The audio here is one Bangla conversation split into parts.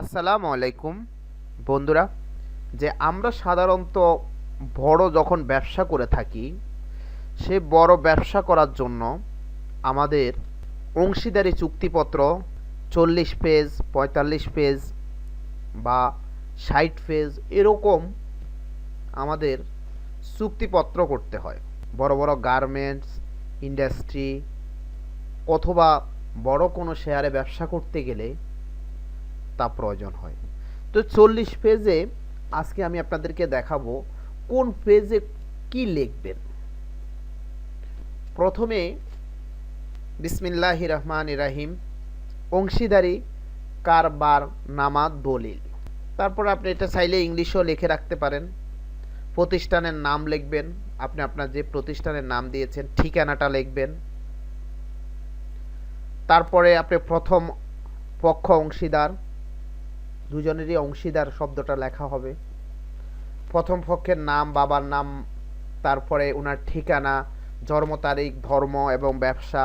আসসালামু আলাইকুম। বন্ধুরা, যে আমরা সাধারণত বড় যখন ব্যবসা করে থাকি, সে বড় ব্যবসা করার জন্য আমাদের অংশীদারি চুক্তিপত্র চল্লিশ পেজ, পঁয়তাল্লিশ পেজ বা ষাট পেজ এরকম আমাদের চুক্তিপত্র করতে হয়। বড় বড় গার্মেন্টস, ইন্ডাস্ট্রি অথবা বড় কোনো শেয়ারে ব্যবসা করতে গেলে তা প্রয়োজন হয়। তো চল্লিশ পেজে আজকে আমি আপনাদেরকে দেখাবো কোন পেজে কি লিখবেন। প্রথমে বিসমিল্লাহ রহমান রাহিম, অংশীদারি, কারবার নামা দলিল। তারপর আপনি এটা চাইলে ইংলিশেও লিখে রাখতে পারেন। প্রতিষ্ঠানের নাম লিখবেন, আপনি আপনার যে প্রতিষ্ঠানের নাম দিয়েছেন, ঠিকানাটা লিখবেন। তারপরে আপনি প্রথম পক্ষ অংশীদার দুজনেরই অংশীদার শব্দটা লেখা হবে। প্রথম পক্ষের নাম, বাবার নাম, তারপরে ওনার ঠিকানা, জন্ম তারিখ, ধর্ম এবং ব্যবসা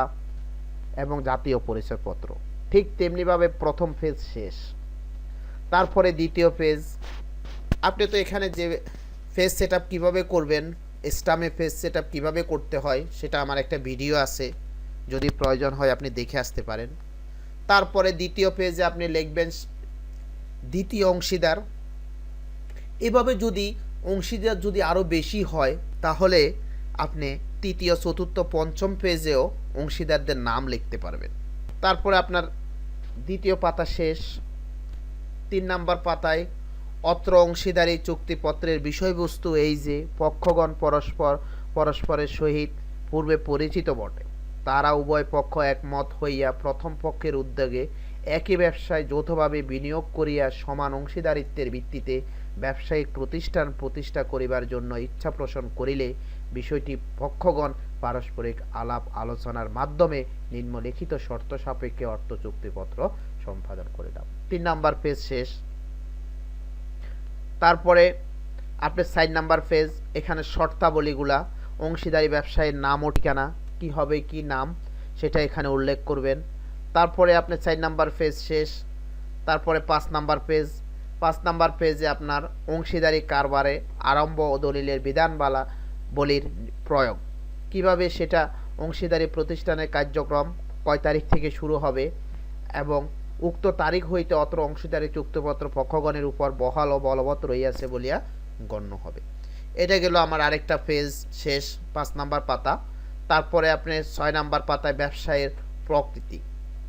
এবং জাতীয় পরিচয়পত্র। ঠিক তেমনিভাবে প্রথম ফেজ শেষ। তারপরে দ্বিতীয় ফেজ আপনি তো এখানে যে ফেজ সেট আপ কীভাবে করবেন স্টামে ফেজ সেট আপ কীভাবে করতে হয়, সেটা আমার একটা ভিডিও আছে। যদি প্রয়োজন হয় আপনি দেখে আসতে পারেন। তারপরে দ্বিতীয় পেজে আপনি লিখবেন দ্বিতীয় অংশীদার। এভাবে যদি অংশীদার যদি আরও বেশি হয়, তাহলে আপনি তৃতীয়, চতুর্থ, পঞ্চম পেজেও অংশীদারদের নাম লিখতে পারবেন। তারপরে আপনার দ্বিতীয় পাতা শেষ। তিন নাম্বার পাতায় অত্র অংশীদারি চুক্তিপত্রের বিষয়বস্তু এই যে, পক্ষগণ পরস্পর, পরস্পরের সহিত পূর্বে পরিচিত বটে। তারা উভয় পক্ষ একমত হইয়া প্রথম পক্ষের উদ্যোগে একই ব্যবসায় যৌথভাবে বিনিয়োগ করিয়া সমান অংশীদারিত্বের ভিত্তিতে ব্যবসায়িক প্রতিষ্ঠান প্রতিষ্ঠা করিবার জন্য ইচ্ছা পোষণ করিলে বিষয়টি পক্ষগণ পারস্পরিক আলাপ আলোচনার মাধ্যমে নিম্নলিখিত শর্ত সাপেক্ষে অর্থ চুক্তিপত্র সম্পাদন করিলাম তিন নাম্বার পেজ শেষ। তারপরে আপনি সাইড নাম্বার পেজ এখানে শর্তাবলীগুলা, অংশীদারি ব্যবসায়ের নাম ও ঠিকানা, কী হবে, কি নাম, সেটা এখানে উল্লেখ করবেন। তারপরে আপনি চার নাম্বার পেজ শেষ, তারপরে পাঁচ নাম্বার পেজ পাঁচ নাম্বার পেজে আপনার অংশীদারি কারবারে আরম্ভ ও দলিলের বিধানবালা বলির প্রয়োগ। কীভাবে সেটা অংশীদারি প্রতিষ্ঠানের কার্যক্রম কয় তারিখ থেকে শুরু হবে এবং উক্ত তারিখ হইতে অত্র অংশীদারি চুক্তিপত্র পক্ষগণের উপর বহাল ও বলবৎ রইয়াছে বলিয়া গণ্য হবে। এটা গেল আমার আরেকটা ফেজ শেষ, পাঁচ নাম্বার পাতা। তারপরে আপনি ছয় নাম্বার পাতায় ব্যবসায়ের প্রকৃতি।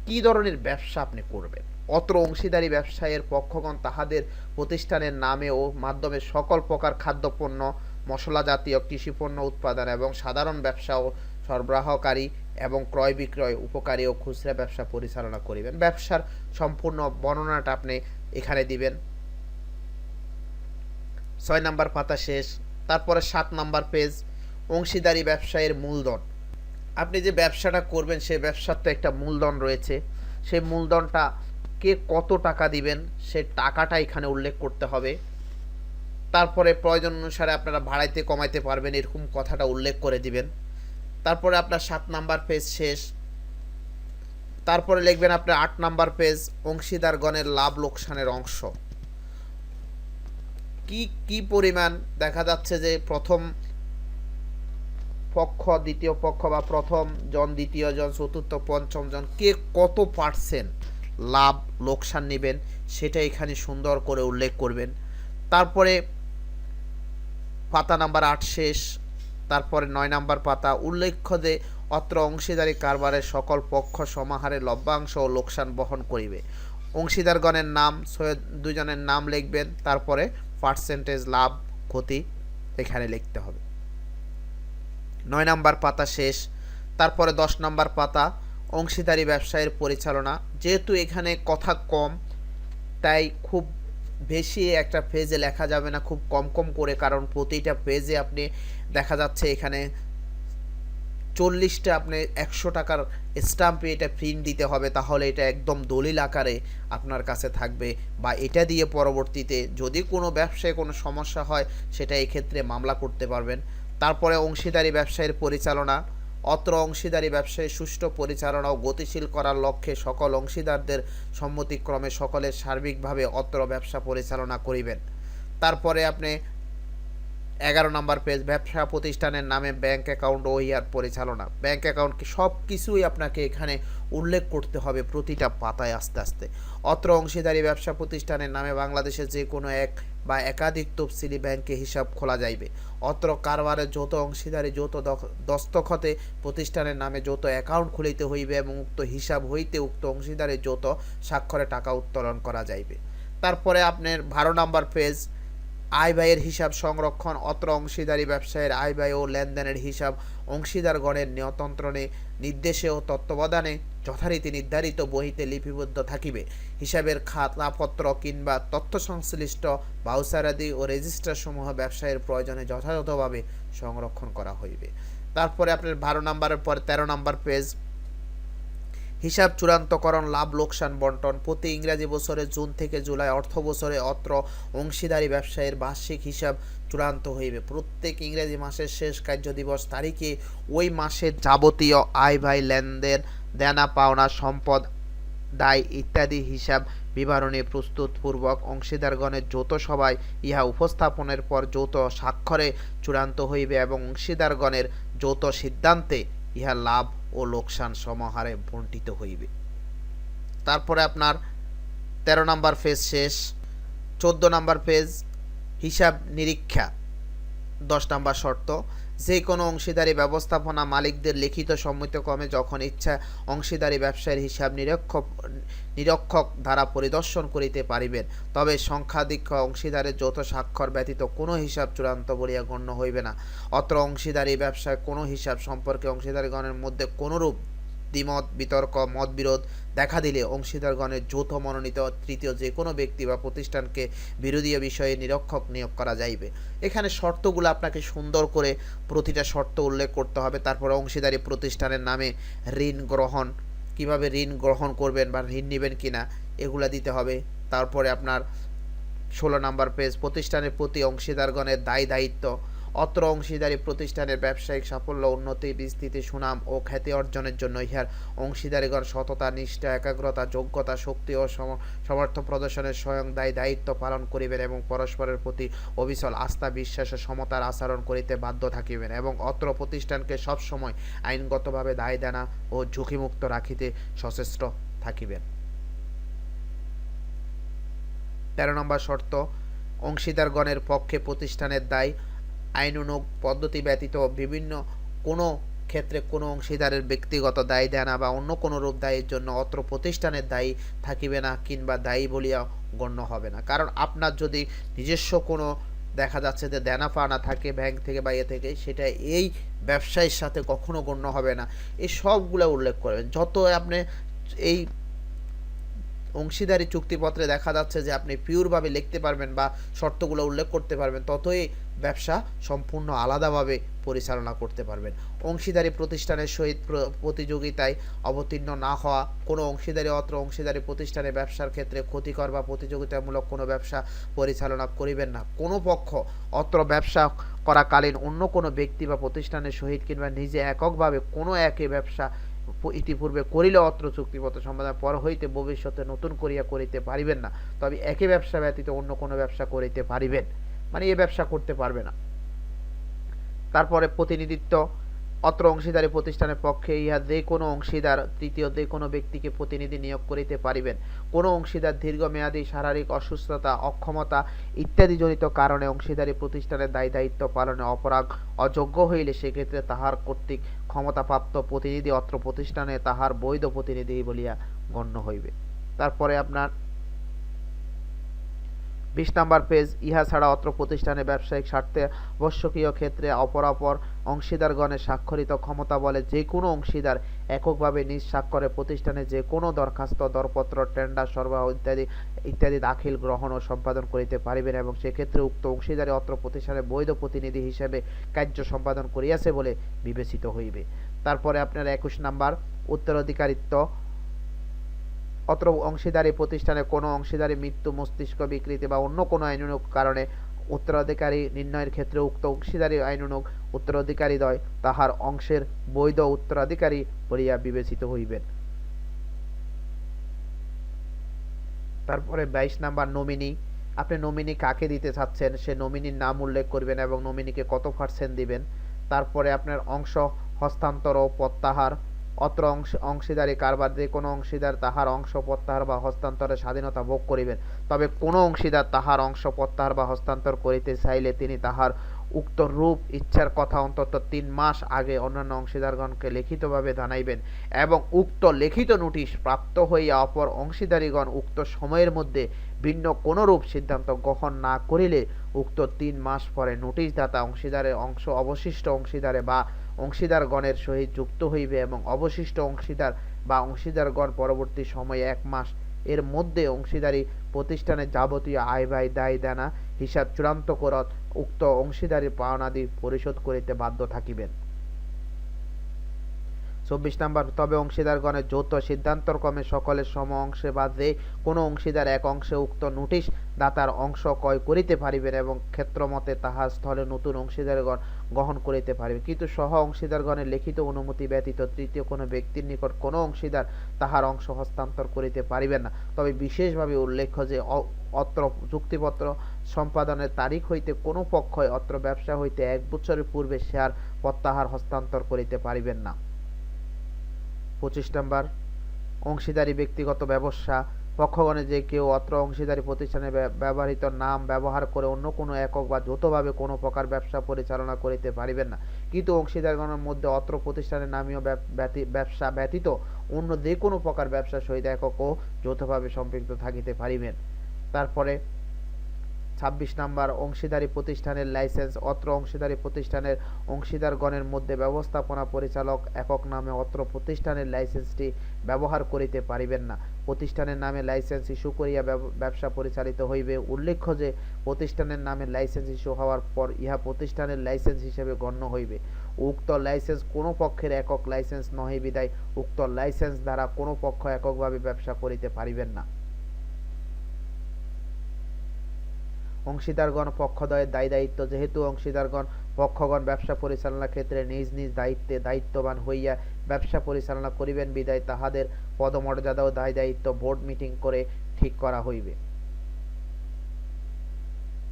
কী ধরনের ব্যবসা আপনি করবেন? অত্র অংশীদারী ব্যবসায়ের পক্ষগণ তাহাদের প্রতিষ্ঠানের নামে ও মাধ্যমে সকল প্রকার খাদ্যপণ্য মশলা জাতীয় কৃষিপণ্য উৎপাদন এবং সাধারণ ব্যবসা ও সরবরাহকারী এবং ক্রয় বিক্রয়, উপকারী ও খুচরা ব্যবসা পরিচালনা করিবেন। ব্যবসার সম্পূর্ণ বর্ণনাটা আপনি এখানে দিবেন। ছয় নাম্বার পাতা শেষ, তারপরে সাত নাম্বার পেজ, অংশীদারি ব্যবসায়ের মূলধন। আপনি যে ব্যবসাটা করবেন সেই ব্যবসার তো একটা মূলধন রয়েছে। সেই মূলধনটা কে কত টাকা দিবেন, সে টাকাটা এখানে উল্লেখ করতে হবে। তারপরে প্রয়োজন অনুসারে আপনারা ভাড়াইতে কমাইতে পারবেন, এরকম কথাটা উল্লেখ করে দিবেন। তারপরে আপনার সাত নাম্বার পেজ শেষ। তারপরে লিখবেন আপনার আট নাম্বার পেজ, অংশীদারগণের লাভ লোকসানের অংশ। কি কি পরিমাণ দেখা যাচ্ছে যে প্রথম পক্ষ, দ্বিতীয় পক্ষ বা প্রথম জন, দ্বিতীয় জন, চতুর্থ, পঞ্চম জন, কে কত পার্সেন্ট লাভ, লোকসান নেবেন, সেটা এখানে সুন্দর করে উল্লেখ করবেন। তারপরে পাতা নাম্বার আট শেষ, তারপরে নয় নাম্বার পাতা উল্লেখ্য যে অত্র অংশীদারি কারবারের সকল পক্ষ সমাহারে লভ্যাংশ ও লোকসান বহন করিবে। অংশীদারগণের নাম, সৈয়দ দুজনের নাম লিখবেন, তারপরে পার্সেন্টেজ লাভ, ক্ষতি এখানে লিখতে হবে। নয় নাম্বার পাতা শেষ, তারপরে দশ নাম্বার পাতা, অংশীদারি ব্যবসায়ের পরিচালনা। যেহেতু এখানে কথা কম, তাই খুব বেশি একটা পেজে লেখা যাবে না, খুব কম কম করে, কারণ প্রতিটা পেজে আপনি দেখা যাচ্ছে এখানে চল্লিশটা আপনি একশো টাকার স্টাম্পে এটা প্রিন্ট দিতে হবে, তাহলে এটা একদম দলিল আকারে আপনার কাছে থাকবে। বা এটা দিয়ে পরবর্তীতে যদি কোনো ব্যবসায় কোনো সমস্যা হয়, সেটা এক্ষেত্রে মামলা করতে পারবেন। তারপরে অংশীদারি ব্যবসায়ের পরিচালনা, অত্র অংশীদারি ব্যবসায় সুষ্ঠু পরিচালনা ও গতিশীল করার লক্ষ্যে সকল অংশীদারদের সম্মতিক্রমে সকলের সার্বিকভাবে অত্র ব্যবসা পরিচালনা করিবেন। তারপরে আপনি এগারো নম্বর পেজ, ব্যবসা প্রতিষ্ঠানের নামে ব্যাংক অ্যাকাউন্ট ও ইয়ার পরিচালনা। ব্যাংক অ্যাকাউন্ট সব কিছুই আপনাকে এখানে উল্লেখ করতে হবে প্রতিটা পাতায় আস্তে আস্তে। অত্র অংশীদারি ব্যবসা প্রতিষ্ঠানের নামে বাংলাদেশের যে কোনো এক বা একাধিক তফসিলি ব্যাংকে হিসাব খোলা যাইবে। অত্র কারবারে যৌথ অংশীদারি, যৌথ দস্তখতে প্রতিষ্ঠানের নামে যৌথ অ্যাকাউন্ট খুলিতে হইবে এবং উক্ত হিসাব হইতে উক্ত অংশীদারের যৌথ স্বাক্ষরে টাকা উত্তোলন করা যাইবে। তারপরে আপনার বারো নাম্বার পেজ, আয় ব্যয়ের হিসাব সংরক্ষণ। অত্র অংশীদারি ব্যবসায়ের আয় ব্যয় ও লেনদেনের হিসাব অংশীদারগণের নিয়ন্ত্রণে নির্দেশে ও তত্ত্বাবধানে যথারীতি নির্ধারিত বহিতে লিপিবদ্ধ থাকিবে। হিসাবের খাতাপত্র কিংবা তথ্য সংশ্লিষ্ট বাউসারাদি ও রেজিস্টার সমূহ ব্যবসায়ের প্রয়োজনে যথাযথভাবে সংরক্ষণ করা হইবে। তারপরে আপনার বারো নম্বরের পর তেরো নম্বর পেজ। হিসাব চূড়ান্তকরণ, লাভ, লোকসান বন্টন। প্রতি ইংরাজি বছরে জুন থেকে জুলাই অর্থ বছরে অত্র অংশীদারি ব্যবসায়ের বার্ষিক হিসাব চূড়ান্ত হইবে। প্রত্যেক ইংরেজি মাসের শেষ কার্য দিবস তারিখে ওই মাসের যাবতীয় আয় ব্যয় লেনদেন, দেনা, পাওনা, সম্পদ, দায় ইত্যাদি হিসাব বিবরণী প্রস্তুতপূর্বক অংশীদারগণের যৌথ সভায় ইহা উপস্থাপনের পর যৌথ স্বাক্ষরে চূড়ান্ত হইবে এবং অংশীদারগণের যৌথ সিদ্ধান্তে ইহা লাভ ও লোকসান সমাহারে বণ্টিত হইবে। তারপরে আপনার তেরো নাম্বার পেজ শেষ, চোদ্দ নাম্বার পেজ হিসাব নিরীক্ষা। দশ নম্বর শর্ত যে কোনো অংশীদারি ব্যবস্থাপনা মালিকদের লিখিত সম্মতিক্রমে যখন ইচ্ছা, অংশীদারি ব্যবসায়ের হিসাব নিরীক্ষক নিরীক্ষক দ্বারা পরিদর্শন করিতে পারিবেন। তবে সংখ্যাধিক অংশীদারের যৌথ স্বাক্ষর ব্যতীত কোনো হিসাব চূড়ান্ত বলিয়া গণ্য হইবে না। অত্র অংশীদারি ব্যবসায় কোনো হিসাব সম্পর্কে অংশীদারগণের মধ্যে কোনরূপ দ্বিমত, বিতর্ক, মতবিরোধ দেখা দিলে অংশীদারগণের যৌথ মনোনীত তৃতীয় যে কোনো ব্যক্তি বা প্রতিষ্ঠানকে বিরোধী বিষয়ে নিরীক্ষক নিয়োগ করা যাইবে। এখানে শর্তগুলো আপনাকে সুন্দর করে প্রতিটা শর্ত উল্লেখ করতে হবে। তারপরে অংশীদারি প্রতিষ্ঠানের নামে ঋণ গ্রহণ, কীভাবে ঋণ গ্রহণ করবেন বা ঋণ নেবেন কিনা, এগুলো দিতে হবে। তারপরে আপনার ষোলো নাম্বার পেজ, প্রতিষ্ঠানের প্রতি অংশীদারগণের দায় দায়িত্ব অত্র অংশীদারি প্রতিষ্ঠানের ব্যবসায়িক সাফল্য, উন্নতি, বিস্তৃতি, সুনাম ও খ্যাতি অর্জনের জন্য ইহার অংশীদারিগণ সততা, নিষ্ঠা, একাগ্রতা, যোগ্যতা, শক্তি ও সম- সমর্থ প্রদর্শনের স্বয়ং দায়ী দায়িত্ব পালন করিবেন এবং পরস্পরের প্রতি অবিচল আস্থা, বিশ্বাস ও সমতার আচরণ করিতে বাধ্য থাকিবেন এবং অত্র প্রতিষ্ঠানকে সবসময় আইনগতভাবে দায় দেনা ও ঝুঁকিমুক্ত রাখিতে সচেষ্ট থাকিবেন। তেরো নম্বর শর্ত, অংশীদারগণের পক্ষে প্রতিষ্ঠানের দায় আইনানুগ পদ্ধতি ব্যতীত বিভিন্ন কোনো ক্ষেত্রে কোনো অংশীদারের ব্যক্তিগত দায় দেনা বা অন্য কোনো রূপ দায়ের জন্য অত্র প্রতিষ্ঠানের দায়ী থাকিবে না কিংবা দায়ী বলিয়া গণ্য হবে না। কারণ আপনার যদি নিজস্ব কোনো দেখা যাচ্ছে যে দেনা পাওনা থাকে ব্যাংক থেকে বা ইয়ে থেকে, সেটা এই ব্যবসায়ীর সাথে কখনো গণ্য হবে না। এই সবগুলো উল্লেখ করবেন। যত আপনি এই অংশীদারি চুক্তিপত্রে দেখা যাচ্ছে যে আপনি পিওরভাবে লিখতে পারবেন বা শর্তগুলো উল্লেখ করতে পারবেন, ততই ব্যবসা সম্পূর্ণ আলাদাভাবে পরিচালনা করতে পারবেন। অংশীদারি প্রতিষ্ঠানের সহিত প্র- প্রতিযোগিতায় অবতীর্ণ না হওয়া, কোনো অংশীদারি অত্র অংশীদারি প্রতিষ্ঠানে ব্যবসার ক্ষেত্রে ক্ষতিকর বা প্রতিযোগিতামূলক কোনো ব্যবসা পরিচালনা করিবেন না। কোনো পক্ষ অত্র ব্যবসা করাকালীন অন্য কোনো ব্যক্তি বা প্রতিষ্ঠানের সহিত কিংবা নিজে এককভাবে কোনো একই ব্যবসা ইতিপূর্বে করিল অত্র চুক্তিপত্র সম্পাদন পর হইতে ভবিষ্যতে নতুন করিয়া করিতে পারিবেন না। তবে একই ব্যবসা ব্যতীত অন্য কোনো ব্যবসা করিতে পারিবেন। মানে এ ব্যবসা করতে পারবে না। তারপরে প্রতিনিধিত্ব অত্র অংশীদারি প্রতিষ্ঠানের পক্ষে ইহা যে কোনো অংশীদার তৃতীয় যে কোনো ব্যক্তিকে প্রতিনিধি নিয়োগ করিতে পারিবেন। কোনো অংশীদার দীর্ঘমেয়াদী শারীরিক অসুস্থতা, অক্ষমতা ইত্যাদি জনিত কারণে অংশীদারি প্রতিষ্ঠানের দায় দায়িত্ব পালনে অপরাগ অযোগ্য হইলে সেক্ষেত্রে তাহার কর্তৃক ক্ষমতাপ্রাপ্ত প্রতিনিধি অত্র প্রতিষ্ঠানে তাহার বৈধ প্রতিনিধি বলিয়া গণ্য হইবে। তারপরে আপনার বিশ নাম্বার পেজ, ইহা ছাড়া অত্র প্রতিষ্ঠানে ব্যবসায়িক স্বার্থে আবশ্যকীয় ক্ষেত্রে অপরাপর অংশীদারগণের স্বাক্ষরিত ক্ষমতা বলে যে কোনো অংশীদার এককভাবে নিজ স্বাক্ষরে প্রতিষ্ঠানে যে কোনো দরখাস্ত, দরপত্র, টেন্ডার, সরবরাহ ইত্যাদি ইত্যাদি দাখিল, গ্রহণ ও সম্পাদন করিতে পারিবেন এবং সেক্ষেত্রে উক্ত অংশীদারে অত্র প্রতিষ্ঠানের বৈধ প্রতিনিধি হিসেবে কার্য সম্পাদন করিয়াছে বলে বিবেচিত হইবে। তারপরে আপনার একুশ নাম্বার, উত্তরাধিকারিত্ব অত্র অংশীদারি প্রতিষ্ঠানে কোনো অংশীদারি মৃত্যু মস্তিষ্ক বিকৃতি বা অন্য কোনো আইনানুগ কারণে উত্তরাধিকারী নির্ণয়ের ক্ষেত্রে উক্ত অংশীদারি আইনানুগ উত্তরাধিকারীদ্বয় তাহার অংশের বৈধ উত্তরাধিকারী বলিয়া বিবেচিত হইবেন। তারপরে বাইশ নাম্বার নমিনি। আপনি নমিনি কাকে দিতে চাচ্ছেন? সে নমিনির নাম উল্লেখ করবেন এবং নমিনিকে কত পার্সেন্ট দিবেন? তারপরে আপনার অংশ, হস্তান্তর ও প্রত্যাহার অত্র অংশ, অংশীদারি, কারবার যে কোনো অংশীদার তাহার অংশ প্রত্যাহার বা হস্তান্তরের স্বাধীনতা ভোগ করিবেন। তবে কোনো অংশীদার তাহার অংশ প্রত্যাহার বা হস্তান্তর করিতে চাইলে তিনি তাহার উক্ত রূপ, ইচ্ছার কথা অন্তত তিন মাস আগে অন্যান্য অংশীদারগণকে লিখিতভাবে জানাইবেন এবং উক্ত লিখিত নোটিশ প্রাপ্ত হইয়া অপর অংশীদারীগণ উক্ত সময়ের মধ্যে ভিন্ন কোনরূপ সিদ্ধান্ত গ্রহণ না করিলে উক্ত তিন মাস পরে নোটিশদাতা অংশীদারের অংশ অবশিষ্ট অংশীদারে বা অংশীদারগণের সহিত যুক্ত হইবে এবং অবশিষ্ট অংশীদার বা অংশীদারগণ পরবর্তী সময়ে এক মাস এর মধ্যে অংশীদারি প্রতিষ্ঠানের যাবতীয় আয় ব্যয়, দায়, দেনা, হিসাব চূড়ান্ত করত উক্ত অংশীদারি পাওনাদি পরিশোধ করিতে বাধ্য থাকিবেন। চব্বিশ নাম্বার, তবে অংশীদারগণের যৌথ সিদ্ধান্তক্রমে সকলের সম অংশে বা যে কোনো অংশীদার এক অংশে উক্ত নোটিশ দাতার অংশ ক্রয় করিতে পারিবেন এবং ক্ষেত্রমতে তাহার স্থলে নতুন অংশীদারগণ গ্রহণ করিতে পারিবে। কিন্তু সহ অংশীদারগণের লিখিত অনুমতি ব্যতীত তৃতীয় কোনো ব্যক্তির নিকট কোনো অংশীদার তাহার অংশ হস্তান্তর করিতে পারিবেন না। তবে বিশেষভাবে উল্লেখ্য যে অত্র চুক্তিপত্র সম্পাদনের তারিখ হইতে কোনো পক্ষই অত্র ব্যবসা হইতে এক বছরের পূর্বে শেয়ার প্রত্যাহার হস্তান্তর করিতে পারিবেন না। পঁচিশ নম্বর। অংশীদারি ব্যক্তিগত ব্যবসা। পক্ষগণে যে কেউ অত্র অংশীদারি প্রতিষ্ঠানে ব্যবহৃত নাম ব্যবহার করে অন্য কোনো একক বা যৌথভাবে কোনো প্রকার ব্যবসা পরিচালনা করিতে পারিবেন না। কিন্তু অংশীদারগণের মধ্যে অত্র প্রতিষ্ঠানের নামীয় ব্যবসা ব্যতীত অন্য যে কোনো প্রকার ব্যবসার সহিত একক ও যৌথভাবে সম্পৃক্ত থাকিতে পারিবেন। তারপরে ছাব্বিশ নাম্বার অংশীদারি প্রতিষ্ঠানের লাইসেন্স, অত্র অংশীদারি প্রতিষ্ঠানের অংশীদারগণের মধ্যে ব্যবস্থাপনা পরিচালক একক নামে অত্র প্রতিষ্ঠানের লাইসেন্সটি ব্যবহার করিতে পারিবেন না। প্রতিষ্ঠানের নামে লাইসেন্স ইস্যু করিয়া ব্যবসা পরিচালিত হইবে। উল্লেখ্য যে, প্রতিষ্ঠানের নামে লাইসেন্স ইস্যু হওয়ার পর ইহা প্রতিষ্ঠানের লাইসেন্স হিসেবে গণ্য হইবে। উক্ত লাইসেন্স কোনো পক্ষের একক লাইসেন্স নহে বিদায়। উক্ত লাইসেন্স দ্বারা কোনো পক্ষ এককভাবে ব্যবসা করিতে পারিবেন না। অংশীদারগণ পক্ষদ্বয়ের দায় দায়িত্ব। যেহেতু অংশীদারগণ পক্ষগণ ব্যবসা পরিচালনার ক্ষেত্রে নিজ নিজ দায়িত্বে দায়িত্ববান হইয়া ব্যবসা পরিচালনা করিবেন, বিদায় তাহাদের পদমর্যাদা ও দায় দায়িত্ব। বোর্ড মিটিং করে ঠিক করা হইবে।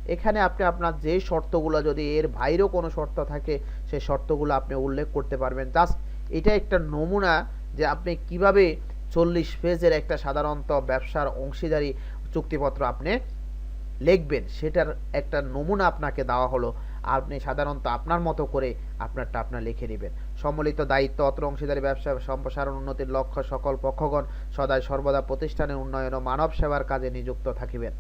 এখানে আপনি আপনার যে শর্তগুলো, যদি এর বাইরেও কোনো শর্ত থাকে সেই শর্তগুলো আপনি উল্লেখ করতে পারবেন। জাস্ট এটা একটা নমুনা যে আপনি কীভাবে চল্লিশ পেজের একটা সাধারণত ব্যবসার অংশীদারি চুক্তিপত্র আপনি লিখবেন, সেটার একটা নমুনা আপনাকে দেওয়া হলো। আপনি সাধারণত আপনার মতো করে আপনারটা আপনার লিখে নেবেন। সম্মিলিত দায়িত্ব, অত্র অংশীদারি, ব্যবসা সম্প্রসারণ উন্নতির লক্ষ্য সকল পক্ষগণ সদায় সর্বদা প্রতিষ্ঠানের উন্নয়ন ও মানব সেবার কাজে নিযুক্ত থাকিবেন।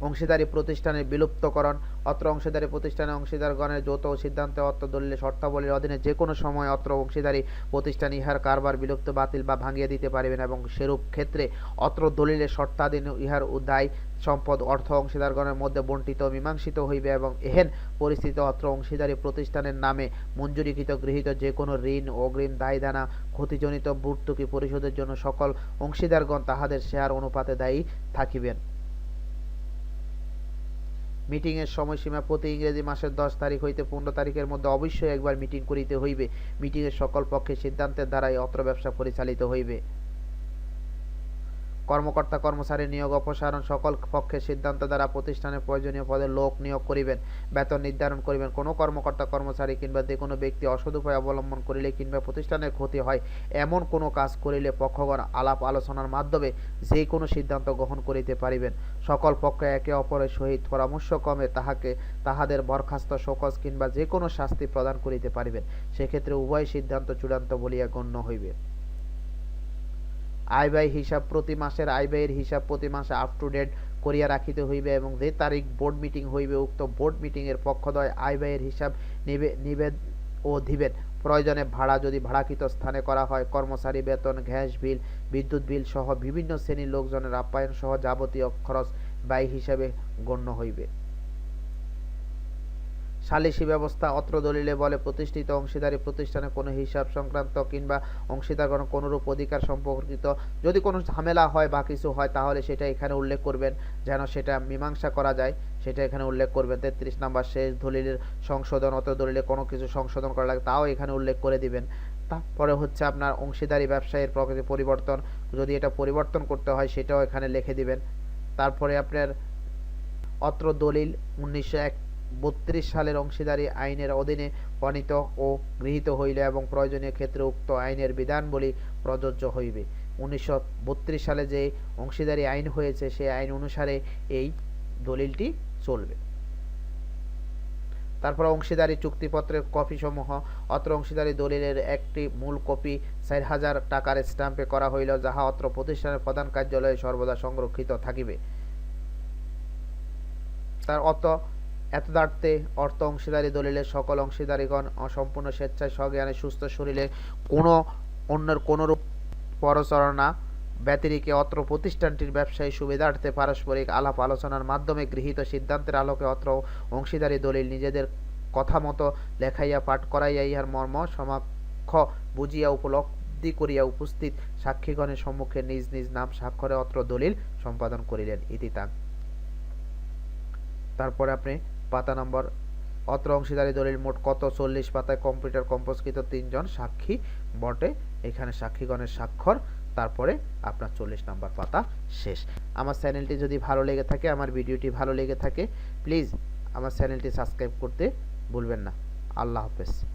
অংশীদারি প্রতিষ্ঠানের বিলুপ্তকরণ, অত্র অংশীদারি প্রতিষ্ঠানে অংশীদারগণের যৌথ সিদ্ধান্তে অত্র দলিলে শর্তাবলীর অধীনে যে কোনো সময় অত্র অংশীদারি প্রতিষ্ঠান ইহার কারবার বিলুপ্ত, বাতিল বা ভাঙিয়ে দিতে পারিবেন এবং সেরূপ ক্ষেত্রে অত্র দলিলে শর্তাধীন ইহার উদায় সম্পদ অর্থ অংশীদারগণের মধ্যে বন্টিত মীমাংসিত হইবে এবং এহেন পরিস্থিতি অত্র অংশীদারি প্রতিষ্ঠানের নামে মঞ্জুরিকৃত গৃহীত যে কোনো ঋণ, অগ্রিম দায়দানা, ক্ষতিজনিত ভর্তুকি পরিশোধের জন্য সকল অংশীদারগণ তাহাদের শেয়ার অনুপাতে দায়ী থাকিবেন। মিটিংয়ের সময়সীমা প্রতি ইংরেজি মাসের দশ তারিখ হইতে পনেরো তারিখের মধ্যে অবশ্যই একবার মিটিং করিতে হইবে। মিটিংয়ের সকল পক্ষের সিদ্ধান্তের দ্বারাই অত্র ব্যবসা পরিচালিত হইবে। কর্মকর্তা, কর্মচারী নিয়োগ, অপসারণ সকল পক্ষের সিদ্ধান্ত দ্বারা প্রতিষ্ঠানের প্রয়োজনীয় পদে লোক নিয়োগ করিবেন, বেতন নির্ধারণ করিবেন। কোনো কর্মকর্তা, কর্মচারী কিংবা যে কোনো ব্যক্তি অসৎ উপায় অবলম্বন করিলে কিংবা প্রতিষ্ঠানের ক্ষতি হয়, এমন কোনো কাজ করিলে পক্ষগণ আলাপ আলোচনার মাধ্যমে যে কোনো সিদ্ধান্ত গ্রহণ করিতে পারিবেন। সকল পক্ষ একে অপরের সহিত পরামর্শক্রমে তাহাকে, তাহাদের বরখাস্ত শোকজ কিংবা যে কোনো শাস্তি প্রদান করিতে পারিবেন। সেক্ষেত্রে উভয় সিদ্ধান্ত চূড়ান্ত বলিয়া গণ্য হইবে। আয় ব্যয় হিসাব প্রতি মাসের আয় ব্যয়ের হিসাব প্রতি মাসে আপ টু ডেট করিয়া রাখিতে হইবে এবং যে তারিখ বোর্ড মিটিং হইবে, উক্ত বোর্ড মিটিংয়ের পক্ষদ্বয় আয় ব্যয়ের হিসাব নিবে নিবেদ ও দিবেন প্রয়োজনে ভাড়া যদি ভাড়াকৃত স্থানে করা হয়, কর্মচারী বেতন, গ্যাস বিল, বিদ্যুৎ বিল সহ বিভিন্ন শ্রেণির লোকজনের আপ্যায়ন সহ যাবতীয় খরচ ব্যয় হিসাবে গণ্য হইবে। সালিসি ব্যবস্থা অত্র দলিলে বলে প্রতিষ্ঠিত অংশীদারি প্রতিষ্ঠানে কোনো হিসাব সংক্রান্ত কিংবা অংশীদারগণ কোনোরূপ অধিকার সম্পর্কিত যদি কোনো ঝামেলা হয় বা কিছু হয়, তাহলে সেটা এখানে উল্লেখ করবেন যেন সেটা মীমাংসা করা যায়। সেটা এখানে উল্লেখ করবেন। তেত্রিশ নাম্বার, শেষ দলিলের সংশোধন অত দলিলে কোনো কিছু সংশোধন করা লাগে, তাও এখানে উল্লেখ করে দিবেন। তারপরে হচ্ছে আপনার অংশীদারি ব্যবসায়ের প্রকৃতি পরিবর্তন। যদি এটা পরিবর্তন করতে হয়, সেটাও এখানে লিখে দিবেন। তারপরে আপনার অত্র দলিল উনিশশো এক বত্রিশ সালের অংশীদারি আইনের অধীনে প্রণীত ও গৃহীত হইলে এবং প্রয়োজনীয় ক্ষেত্রে উক্ত আইনের বিধানবলী প্রযোজ্য হইবে। উনিশশো বত্রিশ সালে যে অংশীদারি আইন হয়েছে, সেই আইন অনুসারে এই দলিলটি চলবে। তারপর অংশীদারি চুক্তিপত্রের কপি সমূহ অত্র অংশীদারি দলিলের একটি মূল কপি চার হাজার টাকার স্ট্যাম্পে করা হইল, যাহা অত্র প্রতিষ্ঠানের প্রধান কার্যালয়ে সর্বদা সংরক্ষিত থাকিবে। তার অত এতদার্থে অর্থ অংশীদারি দলিলের সকল অংশীদারিগণ অসম্পূর্ণ স্বেচ্ছায় স্বজ্ঞানে সুস্থ শরীরে কোনো অন্যের কোনরূপ পরচারণা ব্যতিরিকে অত্র প্রতিষ্ঠানটির ব্যবসায়ী সুবিধার্থে পারস্পরিক আলাপ আলোচনার মাধ্যমে গৃহীত সিদ্ধান্তের আলোকে অত্র অংশীদারি দলিল নিজেদের কথা মতো লেখাইয়া পাঠ করাইয়া ইহার মর্ম সমাক্ষ বুঝিয়া উপলব্ধি করিয়া উপস্থিত সাক্ষীগণের সম্মুখে নিজ নিজ নাম স্বাক্ষরে অত্র দলিল সম্পাদন করিলেন। ইতিতাং তারপরে আপনি পাতা নম্বর, অত্র অংশীদারি দলিল মোট কত? চল্লিশ পাতায় কম্পিউটার কম্পোজকৃত তিনজন সাক্ষী বটে। এখানে সাক্ষীগণের স্বাক্ষর, তারপরে আপনার চল্লিশ নম্বর পাতা শেষ। আমার চ্যানেলটি যদি ভালো লেগে থাকে, আমার ভিডিওটি ভালো লেগে থাকে, প্লিজ আমার চ্যানেলটি সাবস্ক্রাইব করতে ভুলবেন না। আল্লাহ হাফেজ।